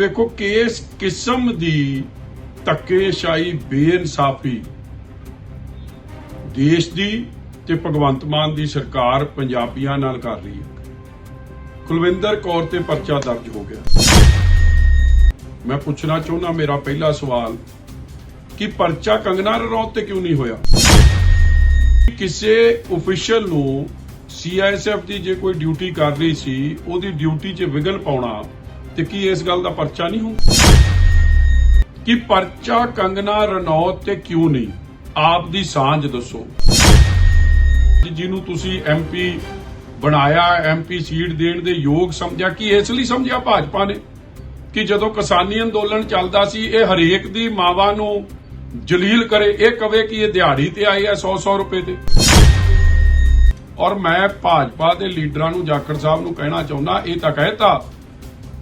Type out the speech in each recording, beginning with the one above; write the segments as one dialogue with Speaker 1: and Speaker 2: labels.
Speaker 1: ਦੇਖੋ ਕਿਸ ਕਿਸਮ ਦੀ ਧੱਕੇਸ਼ਾਹੀ, ਬੇਇਨਸਾਫੀ। ਦੇਸ਼ ਦੀ ਤੇ ਭਗਵੰਤ ਮਾਨ ਦੀ ਸਰਕਾਰ ਪੰਜਾਬੀਆਂ ਨਾਲ ਕਰ ਰਹੀ ਹੈ। ਕੁਲਵਿੰਦਰ ਕੌਰ ਤੇ ਪਰਚਾ ਦਰਜ ਹੋ ਗਿਆ। ਮੈਂ ਪੁੱਛਣਾ ਚਾਹੁੰਦਾ, ਮੇਰਾ ਪਹਿਲਾ ਸਵਾਲ, ਕਿ ਪਰਚਾ ਕੰਗਨਾ ਰਣੌਤ ਤੇ ਕਿਉਂ ਨਹੀਂ ਹੋਇਆ? ਕਿਸੇ ਅਫੀਸ਼ੀਅਲ ਨੂੰ ਸੀਆਈਐਸਐਫ ਦੀ ਜੇ ਕੋਈ ਡਿਊਟੀ ਕਰ ਰਹੀ ਸੀ, ਉਹਦੀ ਡਿਊਟੀ 'ਚ ਵਿਗਨ ਪਾਉਣਾ ਤੇ ਕੀ ਇਸ ਗੱਲ ਦਾ ਪਰਚਾ ਨਹੀਂ ਹੋਊ? ਕਿ ਪਰਚਾ ਕੰਗਨਾ ਰਣੌਤ ਤੇ ਕਿਉਂ ਨਹੀਂ? ਆਪ ਦੀ ਸਾਂਝ ਦੱਸੋ। ਜਿਹਨੂੰ ਤੁਸੀਂ ਐਮਪੀ ਬਣਾਇਆ ਐਮਪੀ ਸੀਟ ਦੇਣ ਦੇ ਯੋਗ ਸਮਝਿਆ, ਕਿ ਇਸ ਲਈ ਸਮਝਿਆ ਭਾਜਪਾ ਨੇ? ਕਿ ਜਦੋਂ ਕਿਸਾਨੀ ਅੰਦੋਲਨ ਚੱਲਦਾ ਸੀ, ਇਹ ਹਰੇਕ ਦੀ ਮਾਵਾਂ ਨੂੰ ਜਲੀਲ ਕਰੇ। ਇਹ ਕਵੇ ਕਿ ਇਹ ਦਿਹਾੜੀ ਤੇ ਆਏ ਆ 100-100 ਰੁਪਏ ਤੇ। ਔਰ ਮੈਂ ਭਾਜਪਾ ਦੇ ਲੀਡਰਾਂ ਨੂੰ, ਜਾਖੜ ਸਾਹਿਬ ਨੂੰ ਕਹਿਣਾ ਚਾਹੁੰਦਾ, ਇਹ ਤਾਂ ਕਹਿਤਾ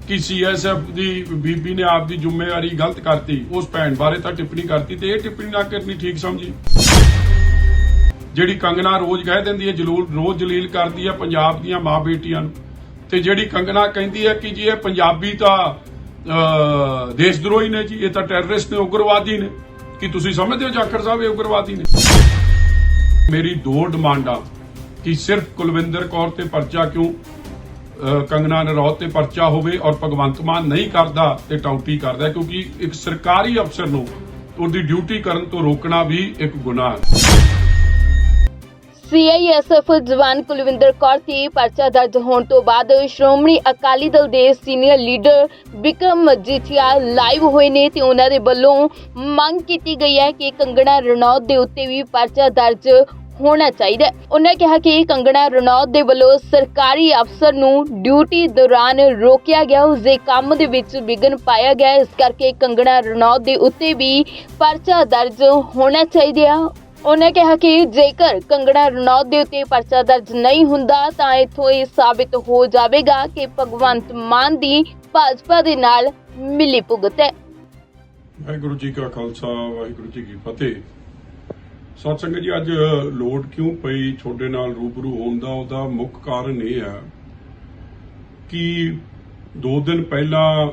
Speaker 1: ਕਿ ਸੀਐਸਐਫ ਦੀ ਬੀਬੀ ਨੇ ਆਪ ਦੀ ਜ਼ਿੰਮੇਵਾਰੀ ਗਲਤ ਕਰਤੀ ਉਸ ਭੈਣ ਬਾਰੇ ਤਾਂ ਟਿੱਪਣੀ ਕਰਤੀ ਤੇ ਇਹ ਟਿੱਪਣੀ ਨਾ ਕਰਨੀ ਠੀਕ ਸਮਝੀ। ਜਿਹੜੀ ਕੰਗਨਾ ਰੋਜ਼ ਕਹਿ ਦਿੰਦੀ ਹੈ ਜਲੂਲ ਰੋਜ਼ ਜਲੀਲ ਕਰਦੀ ਹੈ ਪੰਜਾਬ ਦੀਆਂ ਮਾਂ ਬੇਟੀਆਂ ਨੂੰ। ਤੇ ਜਿਹੜੀ ਕੰਗਨਾ ਕਹਿੰਦੀ ਹੈ ਕਿ ਜੀ ਇਹ ਪੰਜਾਬੀ ਤਾਂ ਅਹ, ਦੇਸ਼ ਦਰੋਹੀ ਨੇ ਜੀ ਇਹ ਤਾਂ ਟੈਰਰਿਸਟ ਨੇ ਉਗਰਵਾਦੀ ਨੇ। ਕਿ ਤੁਸੀਂ ਸਮਝਦੇ ਹੋ ਜਾਖੜ ਸਾਹਿਬ ਇਹ ਉਗਰਵਾਦੀ ਨੇ? ਮੇਰੀ ਦੋ ਡਿਮਾਂਡਾਂ ਕਿ ਸਿਰਫ ਕੁਲਵਿੰਦਰ ਕੌਰ ਤੇ ਪਰਚਾ ਕਿਉਂ ਕੰਗਨਾ ਨਰੌਤ ਤੇ ਪਰਚਾ ਹੋਵੇ ਔਰ ਭਗਵੰਤ ਮਾਨ ਨਹੀਂ ਕਰਦਾ ਤੇ ਟਾਊਟੀ ਕਰਦਾ ਕਿਉਂਕਿ ਇੱਕ ਸਰਕਾਰੀ ਅਫਸਰ ਨੂੰ ਉਹਦੀ ਡਿਊਟੀ ਕਰਨ ਤੋਂ ਰੋਕਣਾ ਵੀ ਇੱਕ ਗੁਨਾਹ ਹੈ।
Speaker 2: ਸੀਆਈਐਸਐਫ ਜਵਾਨ ਕੁਲਵਿੰਦਰ ਕੌਰ ਤੇ ਪਰਚਾ ਦਰਜ ਹੋਣ ਤੋਂ ਬਾਅਦ ਸ਼੍ਰੋਮਣੀ ਅਕਾਲੀ ਦਲ ਦੇ senior leader Bikram Majithia live ਹੋਏ ਨੇ ਤੇ ਉਹਨਾਂ ਦੇ ਵੱਲੋਂ ਮੰਗ ਕੀਤੀ ਗਈ ਹੈ ਕਿ ਕੰਗਣਾ ਰਣੌਤ ਦੇ ਉੱਤੇ ਵੀ ਪਰਚਾ ਦਰਜ ਹੋਣਾ ਚਾਹੀਦਾ ਉਹਨਾਂ ਕਿਹਾ ਕਿ ਕੰਗਣਾ ਰਣੌਤ ਦੇ ਵੱਲੋਂ ਸਰਕਾਰੀ ਅਫਸਰ ਨੂੰ ਡਿਊਟੀ ਦੌਰਾਨ ਰੋਕਿਆ ਗਿਆ। ਉਸ ਦੇ ਕੰਮ ਦੇ ਵਿੱਚ ਵਿਘਨ ਪਾਇਆ ਗਿਆ। ਇਸ ਕਰਕੇ ਕੰਗਣਾ ਰਣੌਤ ਦੇ ਉੱਤੇ ਵੀ ਪਰਚਾ ਦਰਜ ਹੋਣਾ ਚਾਹੀਦਾ ਉਹਨੇ ਕਿਹਾ ਕਿ ਜੇਕਰ ਕੰਗਣਾ ਰਣੌਤ ਦੇ ਉੱਤੇ ਪਰਚਾ ਦਰਜ ਨਹੀਂ ਹੁੰਦਾ, ਤਾਂ ਇਥੋਂ ਇਹ ਸਾਬਿਤ ਹੋ ਜਾਵੇਗਾ ਕਿ ਭਗਵੰਤ ਮਾਨ ਦੀ ਭਾਜਪਾ ਦੇ ਨਾਲ ਮਿਲੀ ਭੁਗਤ ਹੈ।
Speaker 1: ਵਾਹਿਗੁਰੂ ਜੀ ਕਾ ਖਾਲਸਾ, ਵਾਹਿਗੁਰੂ ਜੀ ਕੀ ਫਤਿਹ। ਸਤਿ ਸੰਗਤ ਜੀ, ਅੱਜ ਲੋਡ ਕਿਉਂ ਪਈ ਤੁਹਾਡੇ ਨਾਲ ਰੂਬਰੂ ਹੋਣ ਦਾ? ਉਹਦਾ ਮੁੱਖ ਕਾਰਨ ਇਹ ਹੈ ਕਿ ਦੋ ਦਿਨ ਪਹਿਲਾਂ,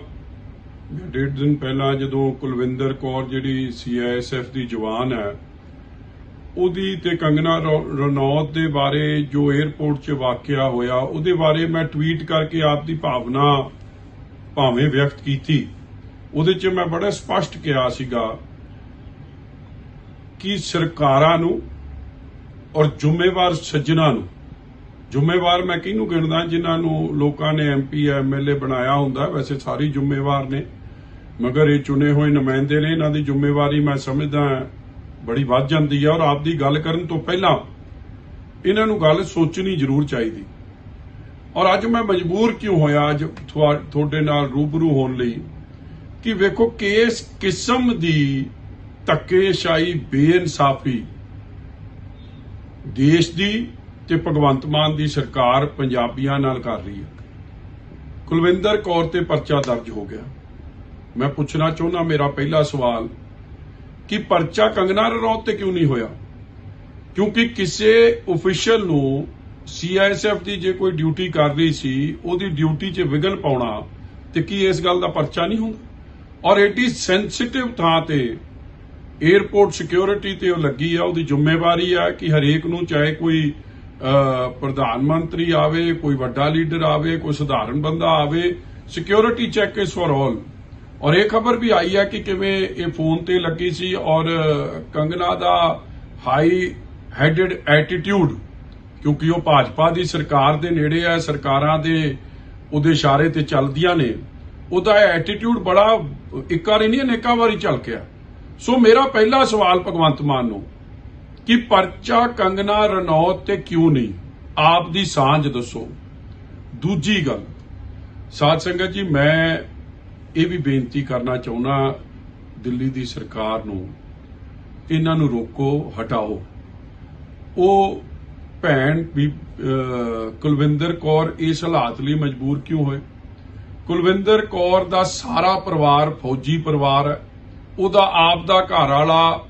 Speaker 1: ਜਾਂ ਡੇਢ ਦਿਨ ਪਹਿਲਾਂ ਜਦੋਂ ਕੁਲਵਿੰਦਰ ਕੌਰ ਜਿਹੜੀ ਸੀਆਈਐਸਐਫ ਦੀ ਜਵਾਨ ਹੈ, ਉਹਦੀ ਤੇ ਕੰਗਨਾ ਰਣੌਤ ਦੇ ਬਾਰੇ ਜੋ 에ਅਰਪੋਰਟ 'ਚ ਵਾਕਿਆ ਹੋਇਆ, ਉਹਦੇ ਬਾਰੇ ਮੈਂ ਟਵੀਟ ਕਰਕੇ ਆਪ ਦੀ ਭਾਵਨਾ ਭਾਵੇਂ ਵਿਅਕਤ ਕੀਤੀ। ਉਹਦੇ 'ਚ ਮੈਂ ਬੜਾ ਸਪਸ਼ਟ ਕਿਹਾ ਸੀਗਾ ਕਿ ਸਰਕਾਰਾਂ ਨੂੰ ਔਰ ਜ਼ਿੰਮੇਵਾਰ ਸੱਜਣਾ ਨੂੰ? ਜ਼ਿੰਮੇਵਾਰ ਮੈਂ ਕਿਹਨੂੰ ਗਿਣਦਾ? ਜਿਨ੍ਹਾਂ ਨੂੰ ਲੋਕਾਂ ਨੇ ਐਮਪੀ ਐਮਐਲਏ ਬਣਾਇਆ ਹੁੰਦਾ, ਵੈਸੇ ਸਾਰੀ ਜ਼ਿੰਮੇਵਾਰ ਨੇ। ਮਗਰ ਇਹ ਚੁਣੇ ਹੋਏ ਨੁਮਾਇੰਦੇ ਨੇ, ਇਹਨਾਂ ਦੀ ਜ਼ਿੰਮੇਵਾਰੀ ਮੈਂ ਸਮਝਦਾ ਬੜੀ ਵੱਧ ਜਾਂਦੀ ਹੈ ਔਰ ਆਪ ਦੀ ਗੱਲ ਕਰਨ ਤੋਂ ਪਹਿਲਾਂ ਇਹਨਾਂ ਨੂੰ ਗੱਲ ਸੋਚਣੀ ਜ਼ਰੂਰ ਚਾਹੀਦੀ। ਔਰ ਅੱਜ ਮੈਂ ਮਜਬੂਰ ਕਿਉਂ ਹੋਇਆ? ਅੱਜ ਤੁਹਾਡੇ ਨਾਲ ਰੂਬਰੂ ਹੋਣ ਲਈ ਕਿ ਵੇਖੋ, ਕਿਸ ਕਿਸਮ ਦੀ ਧੱਕੇਸ਼ਾਹੀ ਬੇਇਨਸਾਫੀ। ਦੇਸ਼ ਦੀ ਤੇ ਭਗਵੰਤ ਮਾਨ ਦੀ ਸਰਕਾਰ ਪੰਜਾਬੀਆਂ ਨਾਲ ਕਰ ਰਹੀ ਹੈ। ਕੁਲਵਿੰਦਰ ਕੌਰ ਤੇ ਪਰਚਾ ਦਰਜ ਹੋ ਗਿਆ। ਮੈਂ ਪੁੱਛਣਾ ਚਾਹੁੰਦਾ, ਮੇਰਾ ਪਹਿਲਾ ਸਵਾਲ, ਕਿ ਪਰਚਾ ਕੰਗਨਾ ਰਣੌਤ ਤੇ ਕਿਉਂ ਨਹੀਂ ਹੋਇਆ? ਕਿਉਂਕਿ ਕਿਸੇ ਅਫੀਸ਼ੀਅਲ ਨੂੰ ਸੀਆਈਐਸਐਫ ਦੀ ਜੇ ਕੋਈ ਡਿਊਟੀ ਕਰ ਰਹੀ ਸੀ, ਉਹਦੀ ਡਿਊਟੀ 'ਚ ਵਿਗਨ ਪਾਉਣਾ ਤੇ ਕੀ ਇਸ ਗੱਲ ਦਾ ਪਰਚਾ ਨਹੀਂ ਹੁੰਦਾ? ਔਰ ਇਟ ਇਜ਼ ਸੈਂਸਿਟਿਵ ਥਾਂ ਤੇ 에ਅਰਪੋਰਟ ਸਿਕਿਉਰਿਟੀ ਤੇ ਉਹ ਲੱਗੀ ਆ, ਉਹਦੀ ਜ਼ਿੰਮੇਵਾਰੀ ਆ ਕਿ ਹਰੇਕ ਨੂੰ ਚਾਹੇ ਕੋਈ ਪ੍ਰਧਾਨ ਮੰਤਰੀ ਆਵੇ, ਕੋਈ ਵੱਡਾ ਲੀਡਰ ਆਵੇ, ਕੋਈ ਸਧਾਰਨ ਬੰਦਾ ਆਵੇ security check is for all ਔਰ ਇਹ ਖਬਰ ਵੀ ਆਈ ਹੈ ਕਿ ਕਿਵੇਂ ਇਹ ਫੋਨ ਤੇ ਲੱਗੀ ਸੀ ਔਰ ਕੰਗਨਾ ਦਾ ਹਾਈ ਹੈਡਡ ਐਟੀਟਿਊਡ ਕਿਉਂਕਿ ਉਹ ਭਾਜਪਾ ਦੀ ਸਰਕਾਰ ਦੇ ਨੇੜੇ ਹੈ ਸਰਕਾਰਾਂ ਦੇ ਉਹਦੇ ਇਸ਼ਾਰੇ ਤੇ ਚੱਲਦੀਆਂ ਨੇ, ਉਹਦਾ ਐਟੀਟਿਊਡ ਬੜਾ, ਇੱਕ ਵਾਰੀ ਨਹੀਂ, ਅਨੇਕਾਂ ਵਾਰੀ ਝਲਕਿਆ ਸੋ ਮੇਰਾ ਪਹਿਲਾ ਸਵਾਲ ਭਗਵੰਤ ਮਾਨ ਨੂੰ, ਕਿ ਪਰਚਾ ਕੰਗਨਾ ਰਣੌਤ ਤੇ ਕਿਉਂ ਨਹੀਂ? ਆਪ ਦੀ ਸਾਂਝ ਦੱਸੋ। ਦੂਜੀ ਗੱਲ, ਸਾਧ ਸੰਗਤ ਜੀ, ਮੈਂ ਇਹ ਵੀ ਬੇਨਤੀ ਕਰਨਾ ਚਾਹੁੰਦਾ, ਦਿੱਲੀ ਦੀ ਸਰਕਾਰ ਨੂੰ, ਇਹਨਾਂ ਨੂੰ ਰੋਕੋ, ਹਟਾਓ। ਉਹ ਭੈਣ ਵੀ ਕੁਲਵਿੰਦਰ ਕੌਰ ਇਸ ਹਾਲਾਤ ਲਈ ਮਜਬੂਰ ਕਿਉਂ ਹੋਏ? ਕੁਲਵਿੰਦਰ ਕੌਰ ਦਾ ਸਾਰਾ ਪਰਿਵਾਰ, ਫੌਜੀ ਪਰਿਵਾਰ ਹੈ ਉਹਦਾ ਆਪ ਦਾ ਘਰ ਵਾਲਾ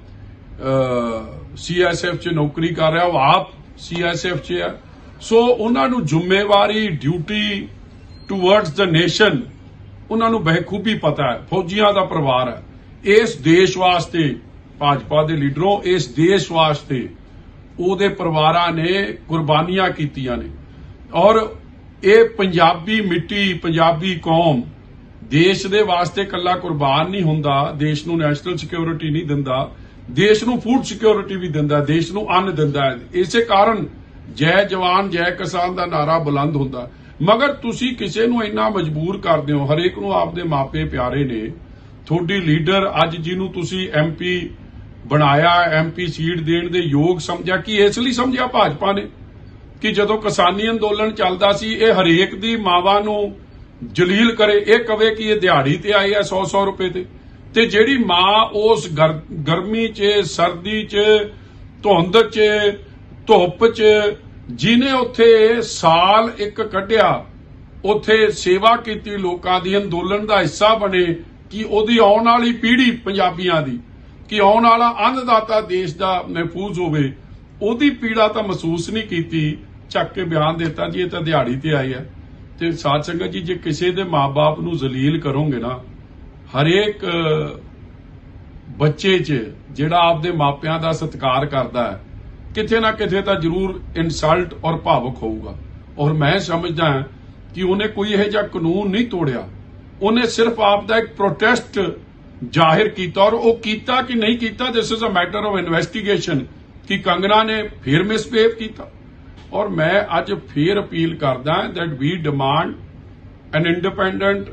Speaker 1: ਸੀਐਸਐਫ 'ਚ ਨੌਕਰੀ ਕਰ ਰਿਹਾ, ਉਹ ਆਪ ਸੀਐਸਐਫ 'ਚ ਹੈ। ਸੋ ਉਹਨਾਂ ਨੂੰ ਜ਼ਿੰਮੇਵਾਰੀ ਡਿਊਟੀ ਟੁਵਰਡਸ ਦ ਨੇਸ਼ਨ ਉਹਨਾਂ ਨੂੰ ਬਖੂਬੀ ਪਤਾ ਹੈ। ਫੌਜੀਆਂ ਦਾ ਪਰਿਵਾਰ ਹੈ। ਇਸ ਦੇਸ਼ ਵਾਸਤੇ, ਭਾਜਪਾ ਦੇ ਲੀਡਰੋਂ, ਇਸ ਦੇਸ਼ ਵਾਸਤੇ ਉਹਦੇ ਪਰਿਵਾਰਾਂ ਨੇ ਕੁਰਬਾਨੀਆਂ ਕੀਤੀਆਂ ਨੇ। ਔਰ ਇਹ ਪੰਜਾਬੀ ਮਿੱਟੀ, ਪੰਜਾਬੀ ਕੌਮ ਦੇਸ਼ ਦੇ ਵਾਸਤੇ ਕੱਲਾ ਕੁਰਬਾਨ ਨਹੀਂ ਹੁੰਦਾ, ਦੇਸ਼ ਨੂੰ ਨੈਸ਼ਨਲ ਸਿਕਿਉਰਿਟੀ ਨਹੀਂ ਦਿੰਦਾ, ਦੇਸ਼ ਨੂੰ ਫੂਡ ਸਿਕਿਉਰਿਟੀ ਵੀ ਦਿੰਦਾ, ਦੇਸ਼ ਨੂੰ ਅੰਨ ਦਿੰਦਾ। ਇਸੇ ਕਾਰਨ ਜੈ ਜਵਾਨ, ਜੈ ਕਿਸਾਨ ਦਾ ਨਾਰਾ ਬੁਲੰਦ ਹੁੰਦਾ। ਮਗਰ ਤੁਸੀਂ ਕਿਸੇ ਨੂੰ ਇੰਨਾ ਮਜਬੂਰ ਕਰਦੇ ਹੋ, ਹਰੇਕ ਨੂੰ ਆਪਦੇ ਮਾਪੇ ਪਿਆਰੇ ਨੇ। ਤੁਹਾਡੀ ਲੀਡਰ ਅੱਜ ਜਿਹਨੂੰ ਤੁਸੀਂ ਐਮਪੀ ਬਣਾਇਆ ਐਮਪੀ ਸੀਟ ਦੇਣ ਦੇ ਯੋਗ ਸਮਝਿਆ, ਕਿ ਇਸ ਲਈ ਸਮਝਿਆ ਭਾਜਪਾ ਨੇ? ਕਿ ਜਦੋਂ ਕਿਸਾਨੀ ਅੰਦੋਲਨ ਚੱਲਦਾ ਸੀ, ਇਹ ਹਰੇਕ ਦੀ ਮਾਵਾਂ ਨੂੰ ਜਲੀਲ ਕਰੇ, ਇਹ ਕਵੇ ਕਿ ਇਹ ਦਿਹਾੜੀ ਤੇ ਆਈ ਹੈ 100-100 ਰੁਪਏ ਤੇ। ਤੇ ਜਿਹੜੀ ਮਾਂ ਉਸ ਗਰਮੀ 'ਚ, ਸਰਦੀ 'ਚ, ਧੁੰਦ 'ਚ, ਧੁੱਪ 'ਚ ਜਿਨੇ ਉੱਥੇ ਸਾਲ ਇੱਕ ਕੱਢਿਆ, ਉੱਥੇ ਸੇਵਾ ਕੀਤੀ ਲੋਕਾਂ ਦੀ, ਅੰਦੋਲਨ ਦਾ ਹਿੱਸਾ ਬਣੇ ਕਿ ਉਹਦੀ ਆਉਣ ਵਾਲੀ ਪੀੜ੍ਹੀ ਪੰਜਾਬੀਆਂ ਦੀ, ਕਿ ਆਉਣ ਵਾਲਾ ਅੰਨਦਾਤਾ ਦੇਸ਼ ਦਾ ਮਹਿਫੂਜ਼ ਹੋਵੇ, ਉਹਦੀ ਪੀੜਾ ਤਾਂ ਮਹਿਸੂਸ ਨਹੀਂ ਕੀਤੀ, ਚੱਕ ਕੇ ਬਿਆਨ ਦਿੱਤਾ ਜੀ, ਇਹ ਤਾਂ ਦਿਹਾੜੀ ਤੇ ਆਈ ਹੈ ਤੇ ਸਾਧ ਸੰਗਤ ਜੀ, ਜੇ ਕਿਸੇ ਦੇ ਮਾਪੇ ਨੂੰ ਜ਼ਲੀਲ ਕਰੋਗੇ ਨਾ, ਹਰੇਕ ਬੱਚੇ 'ਚ ਜਿਹੜਾ ਆਪਦੇ ਮਾਪਿਆਂ ਦਾ ਸਤਿਕਾਰ ਕਰਦਾ ਹੈ, ਕਿਤੇ ਨਾ ਕਿਤੇ ਤਾਂ ਜ਼ਰੂਰ ਇਨਸਲਟ ਔਰ ਭਾਵੁਕ ਹੋਊਗਾ। ਔਰ ਮੈਂ ਸਮਝਦਾ ਹਾਂ ਕਿ ਉਹਨੇ ਕੋਈ ਇਹੋ ਜਿਹਾ ਕਾਨੂੰਨ ਨਹੀਂ ਤੋੜਿਆ। ਉਹਨੇ ਸਿਰਫ ਆਪ ਦਾ ਇੱਕ ਪ੍ਰੋਟੈਸਟ ਜ਼ਾਹਿਰ ਕੀਤਾ ਔਰ ਉਹ ਕੀਤਾ ਕਿ ਨਹੀਂ ਕੀਤਾ this is a matter of investigation ਕਿ ਕੰਗਨਾ ਨੇ ਫਿਰ ਮਿਸਬਿਹੇਵ ਕੀਤਾ। ਔਰ ਮੈਂ ਅੱਜ ਫੇਰ ਅਪੀਲ ਕਰਦਾ that we demand an independent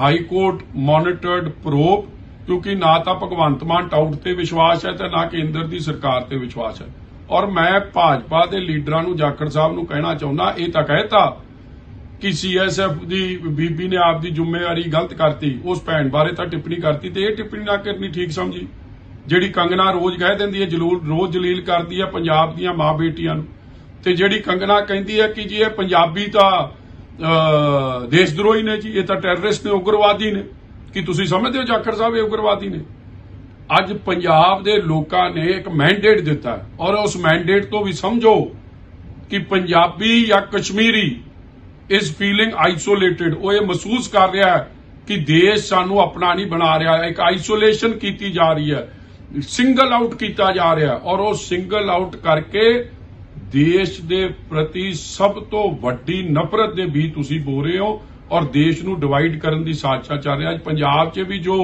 Speaker 1: high court monitored probe ਕਿਉਂਕਿ ਨਾ ਤਾਂ ਭਗਵੰਤ ਮਾਨ ਟਾਊਟ ਤੇ ਵਿਸ਼ਵਾਸ ਹੈ ਤੇ ਨਾ ਕੇਂਦਰ ਦੀ ਸਰਕਾਰ ਤੇ ਵਿਸ਼ਵਾਸ ਹੈ। ਔਰ ਮੈਂ ਭਾਜਪਾ ਦੇ ਲੀਡਰਾਂ ਨੂੰ, ਜਾਖੜ ਸਾਹਿਬ ਨੂੰ ਕਹਿਣਾ ਚਾਹੁੰਦਾ, ਇਹ ਤਾਂ ਕਹਿਤਾ ਕਿ ਸੀਐਸਐਫ ਦੀ, ਬੀਬੀ ਨੇ ਆਪ ਦੀ ਜ਼ਿੰਮੇਵਾਰੀ ਗਲਤ ਕਰਤੀ, ਉਸ ਭੈਣ ਬਾਰੇ ਤਾਂ ਟਿੱਪਣੀ ਕਰਤੀ ਤੇ ਇਹ ਟਿੱਪਣੀ ਨਾ ਕਰਨੀ ਠੀਕ ਸਮਝੀ। ਜਿਹੜੀ ਕੰਗਨਾ ਰੋਜ਼ ਕਹਿ ਦਿੰਦੀ ਹੈ, ਜਲੂਲ, ਰੋਜ਼ ਜਲੀਲ ਕਰਦੀ ਹੈ ਪੰਜਾਬ ਦੀਆਂ ਮਾਂ ਬੇਟੀਆਂ ਨੂੰ। ਤੇ ਜਿਹੜੀ ਕੰਗਨਾ ਕਹਿੰਦੀ ਹੈ ਕਿ ਜੀ ਇਹ ਪੰਜਾਬੀ ਤਾਂ ਦੇਸ਼ ਦਰੋਹੀ ਨੇ ਜੀ, ਇਹ ਤਾਂ ਟੈਰਰਿਸਟ ਨੇ, ਉਗਰਵਾਦੀ ਨੇ। ਕਿ ਤੁਸੀਂ ਸਮਝਦੇ ਹੋ ਜਾਖੜ ਸਾਹਿਬ ਇਹ ਉਗਰਵਾਦੀ ਨੇ? ਅੱਜ ਪੰਜਾਬ ਦੇ ਲੋਕਾਂ ਨੇ ਇੱਕ ਮੈਂਡੇਟ ਦਿੱਤਾ ਔਰ ਉਸ ਮੈਂਡੇਟ ਤੋਂ ਵੀ ਸਮਝੋ ਕਿ ਪੰਜਾਬੀ ਜਾਂ ਕਸ਼ਮੀਰੀ ਇਸ ਫੀਲਿੰਗ ਆਈਸੋਲੇਟਿਡ ਉਹ ਇਹ ਮਹਿਸੂਸ ਕਰ ਰਿਹਾ ਹੈ ਕਿ ਦੇਸ਼ ਸਾਨੂੰ ਆਪਣਾ ਨਹੀਂ ਬਣਾ ਰਿਹਾ, ਇੱਕ ਆਈਸੋਲੇਸ਼ਨ ਕੀਤੀ ਜਾ ਰਹੀ ਹੈ ਸਿੰਗਲ ਆਊਟ ਕੀਤਾ ਜਾ ਰਿਹਾ ਔਰ ਉਹ ਸਿੰਗਲ ਆਊਟ ਕਰਕੇ ਦੇਸ਼ ਦੇ ਪ੍ਰਤੀ ਸਭ ਤੋਂ ਵੱਡੀ ਨਫ਼ਰਤ ਦੇ ਵੀ ਤੁਸੀਂ ਬੋ ਰਹੇ ਹੋ ਔਰ ਦੇਸ਼ ਨੂੰ ਡਿਵਾਈਡ ਕਰਨ ਦੀ ਸਾਜ਼ਿਸ਼ ਚੱਲ ਰਿਹਾ। ਅੱਜ ਪੰਜਾਬ 'ਚ ਵੀ ਜੋ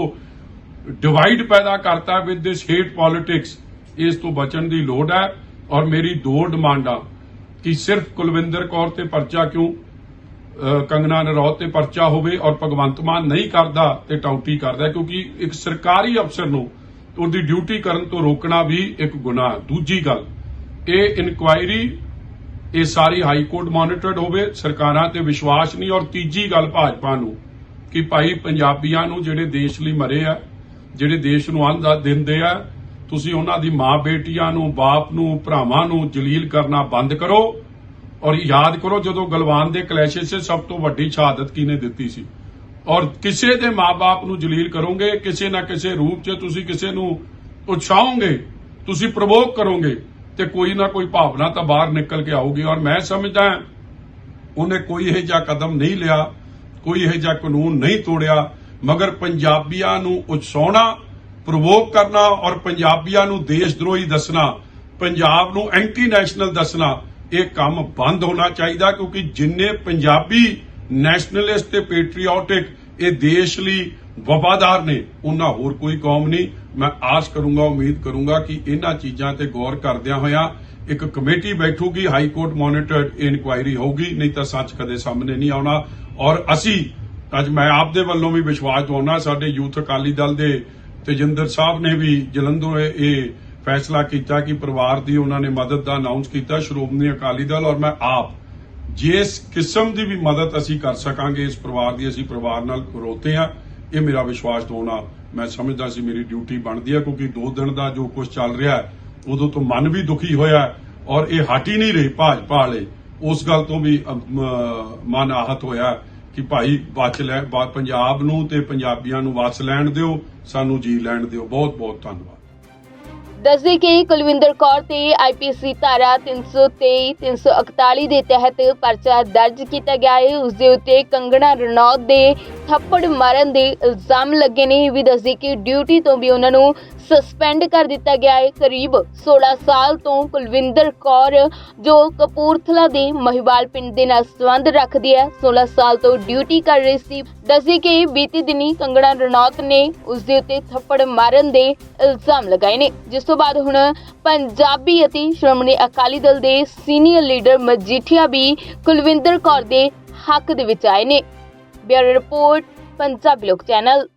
Speaker 1: ਡਿਵਾਈਡ ਪੈਦਾ ਕਰਤਾ ਵਿਦ ਦਿਸ ਹੇਟ ਪੋਲਿਟਿਕਸ ਇਸ ਤੋਂ ਬਚਣ ਦੀ ਲੋੜ ਹੈ ਔਰ ਮੇਰੀ ਦੋ ਡਿਮਾਂਡਾਂ ਕਿ ਸਿਰਫ ਕੁਲਵਿੰਦਰ ਕੌਰ ਤੇ ਪਰਚਾ ਕਿਉਂ, ਅਹ ਕੰਗਨਾ ਨਰੌਤ ਤੇ ਪਰਚਾ ਹੋਵੇ ਔਰ ਭਗਵੰਤ ਮਾਨ ਨਹੀਂ ਕਰਦਾ ਤੇ ਟਾਊਟੀ ਕਰਦਾ ਕਿਉਂਕਿ ਇੱਕ ਸਰਕਾਰੀ ਅਫਸਰ ਨੂੰ ਉਹਦੀ ਡਿਊਟੀ ਕਰਨ ਤੋਂ ਰੋਕਣਾ ਵੀ ਇੱਕ ਗੁਨਾਹ ਦੂਜੀ ਗੱਲ ਇਹ ਇਨਕੁਆਇਰੀ ਇਹ ਸਾਰੀ ਹਾਈ ਕੋਰਟ ਮੋਨੀਟਰਡ ਹੋਵੇ, ਸਰਕਾਰਾਂ ਤੇ ਵਿਸ਼ਵਾਸ ਨਹੀਂ, ਔਰ ਤੀਜੀ ਗੱਲ ਭਾਜਪਾ ਨੂੰ, ਕਿ ਭਾਈ ਪੰਜਾਬੀਆਂ ਨੂੰ ਜਿਹੜੇ ਦੇਸ਼ ਲਈ ਮਰੇ ਆ, ਜਿਹੜੇ ਦੇਸ਼ ਨੂੰ ਅੰਨ ਦਿੰਦੇ ਆ, ਤੁਸੀਂ ਉਹਨਾਂ ਦੀ ਮਾਂ ਬੇਟੀਆਂ ਨੂੰ, ਬਾਪ ਨੂੰ, ਭਰਾਵਾਂ ਨੂੰ ਜਲੀਲ ਕਰਨਾ ਬੰਦ ਕਰੋ, ਔਰ ਯਾਦ ਕਰੋ ਜਦੋਂ ਗਲਵਾਨ ਦੇ ਕਲੈਸ਼ਸ 'ਚ ਸਭ ਤੋਂ ਵੱਡੀ ਸ਼ਹਾਦਤ ਕਿਹਨੇ ਦਿੱਤੀ ਸੀ? ਔਰ ਕਿਸੇ ਦੇ ਮਾਪੇ ਨੂੰ ਜਲੀਲ ਕਰੋਗੇ, ਕਿਸੇ ਨਾ ਕਿਸੇ ਰੂਪ 'ਚ ਤੁਸੀਂ ਕਿਸੇ ਨੂੰ ਉਤਸ਼ਾਹੋਗੇ ਤੁਸੀਂ ਪ੍ਰਵੋਕ ਕਰੋਗੇ ਤੇ ਕੋਈ ਨਾ ਕੋਈ ਭਾਵਨਾ ਤਾਂ ਬਾਹਰ ਨਿਕਲ ਕੇ ਆਊਗੀ ਔਰ ਮੈਂ ਸਮਝਦਾ ਉਹਨੇ ਕੋਈ ਇਹੋ ਜਿਹਾ ਕਦਮ ਨਹੀਂ ਲਿਆ, ਕੋਈ ਇਹੋ ਜਿਹਾ ਕਾਨੂੰਨ ਨਹੀਂ ਤੋੜਿਆ, ਮਗਰ ਪੰਜਾਬੀਆਂ ਨੂੰ ਉਤਸ਼ਾਹਣਾ ਪ੍ਰਵੋਕ ਕਰਨਾ ਔਰ ਪੰਜਾਬੀਆਂ ਨੂੰ ਦੇਸ਼ ਦਰੋਹੀ ਦੱਸਣਾ, ਪੰਜਾਬ ਨੂੰ ਐਂਟੀ ਨੈਸ਼ਨਲ ਦੱਸਣਾ, ਇਹ ਕੰਮ ਬੰਦ ਹੋਣਾ ਚਾਹੀਦਾ ਕਿਉਂਕਿ ਜਿੰਨੇ ਪੰਜਾਬੀ ਨੈਸ਼ਨਲਿਸਟ ਤੇ ਪੈਟਰੀਓਟਿਕ ਇਹ ਦੇਸ਼ ਲਈ ਵਫਾਦਾਰ ਨੇ, ਉਹਨਾਂ ਹੋਰ ਕੋਈ ਕੌਮ ਨਹੀਂ। ਮੈਂ ਆਸ ਕਰੂੰਗਾ, ਉਮੀਦ ਕਰੂੰਗਾ ਕਿ ਇਹਨਾਂ ਚੀਜ਼ਾਂ ਤੇ ਗੌਰ ਕਰਦਿਆਂ ਹੋਇਆ ਇੱਕ ਕਮੇਟੀ ਬੈਠੂਗੀ, ਹਾਈ ਕੋਰਟ ਮੋਨੀਟਰਡ ਇਨਕੁਆਇਰੀ ਹੋਊਗੀ, ਨਹੀਂ ਤਾਂ ਸੱਚ ਕਦੇ ਸਾਹਮਣੇ ਨਹੀਂ ਆਉਣਾ। ਔਰ ਅਸੀਂ, ਅੱਜ ਮੈਂ ਆਪ ਦੇ ਵੱਲੋਂ ਵੀ ਵਿਸ਼ਵਾਸ ਦਵਾਉਣਾ, ਸਾਡੇ ਯੂਥ ਅਕਾਲੀ ਦਲ ਦੇ ਤੇਜਿੰਦਰ ਸਾਹਿਬ ਨੇ ਵੀ ਜਲੰਧਰ ਇਹ ਇਹ ਫੈਸਲਾ ਕੀਤਾ ਕਿ ਪਰਿਵਾਰ ਦੀ ਉਹਨਾਂ ਨੇ ਮਦਦ ਦਾ ਅਨਾਉਂਸ ਕੀਤਾ, ਸ਼੍ਰੋਮਣੀ ਅਕਾਲੀ ਦਲ, ਔਰ ਮੈਂ ਆਪ ਜਿਸ ਕਿਸਮ ਦੀ ਵੀ ਮਦਦ ਅਸੀਂ ਕਰ ਸਕਾਂਗੇ, ਇਸ ਪਰਿਵਾਰ ਦੀ ਅਸੀਂ ਪਰਿਵਾਰ ਨਾਲ ਰੋਤੇ ਆ ਇਹ ਮੇਰਾ ਵਿਸ਼ਵਾਸ ਹੋਣਾ ਮੈਂ ਸਮਝਦਾ ਸੀ ਮੇਰੀ ਡਿਊਟੀ ਬਣਦੀ ਹੈ, ਕਿਉਂਕਿ ਦੋ ਦਿਨ ਦਾ ਜੋ ਕੁਝ ਚੱਲ ਰਿਹਾ ਹੈ, ਉਦੋਂ ਤੋਂ ਮਨ ਵੀ ਦੁਖੀ ਹੋਇਆ ਔਰ ਇਹ ਹਟ ਹੀ ਨਹੀਂ ਰਹੀ ਭਾਜਪਾ ਵਾਲੇ। ਉਸ ਗੱਲ ਤੋਂ ਵੀ ਮਨ ਆਹਤ ਹੋਇਆ ਕਿ ਭਾਈ ਬਚ ਲੈ ਪੰਜਾਬ ਨੂੰ ਤੇ ਪੰਜਾਬੀਆਂ ਨੂੰ ਵਸ ਲੈਣ ਦਿਓ, ਸਾਨੂੰ ਜੀ ਲੈਣ ਦਿਓ। ਬਹੁਤ ਬਹੁਤ ਧੰਨਵਾਦ।
Speaker 2: ਦੱਸਦੇ ਕਿ ਕੁਲਵਿੰਦਰ ਕੌਰ ਤੇ ਆਈਪੀਸੀ ਧਾਰਾ 323 341 ਦੇ ਤਹਿਤ ਪਰਚਾ ਦਰਜ ਕੀਤਾ ਗਿਆ ਹੈ। ਉਸ ਦੇ ਉੱਤੇ ਕੰਗਣਾ ਰਣੌਤ ਦੇ ਥੱਪੜ ਮਾਰਨ ਦੇ ਇਲਜ਼ਾਮ ਲੱਗੇ ਨੇ। ਇਹ ਵੀ ਦੱਸਦੀ ਕਿ ਡਿਊਟੀ ਤੋਂ ਵੀ ਉਹਨਾਂ ਨੂੰ ਸਸਪੈਂਡ ਕਰ ਦਿੱਤਾ ਗਿਆ ਹੈ। ਕਰੀਬ 16 ਸਾਲ ਤੋਂ ਕੁਲਵਿੰਦਰ ਕੌਰ, ਜੋ ਕਪੂਰਥਲਾ ਦੇ ਮਹਿਵਾਲ ਪਿੰਡ ਦੇ ਨਾਲ ਸੰਬੰਧ ਰੱਖਦੀ ਹੈ 16 ਸਾਲ ਤੋਂ ਡਿਊਟੀ ਕਰ ਰਹੀ ਸੀ। ਦੱਸਦੀ ਕਿ ਬੀਤੀ ਦਿਨੀ ਕੰਗਣਾ ਰਣੌਤ ਨੇ ਉਸ ਦੇ ਉੱਤੇ ਥੱਪੜ ਮਾਰਨ ਦੇ ਇਲਜ਼ਾਮ ਲਗਾਏ ਨੇ। ਜਿਸ ਤੋਂ ਬਾਅਦ ਹੁਣ ਪੰਜਾਬੀ ਅਤੇ ਸ਼੍ਰੋਮਣੀ ਅਕਾਲੀ ਦਲ ਦੇ ਸੀਨੀਅਰ ਲੀਡਰ ਮਜੀਠੀਆ ਵੀ ਕੁਲਵਿੰਦਰ ਕੌਰ ਦੇ ਹੱਕ ਦੇ ਵਿੱਚ ਆਏ ਨੇ। ਬਿਊਰੋ ਰਿਪੋਰਟ, ਪੰਜਾਬੀ ਲੋਕ ਚੈਨਲ।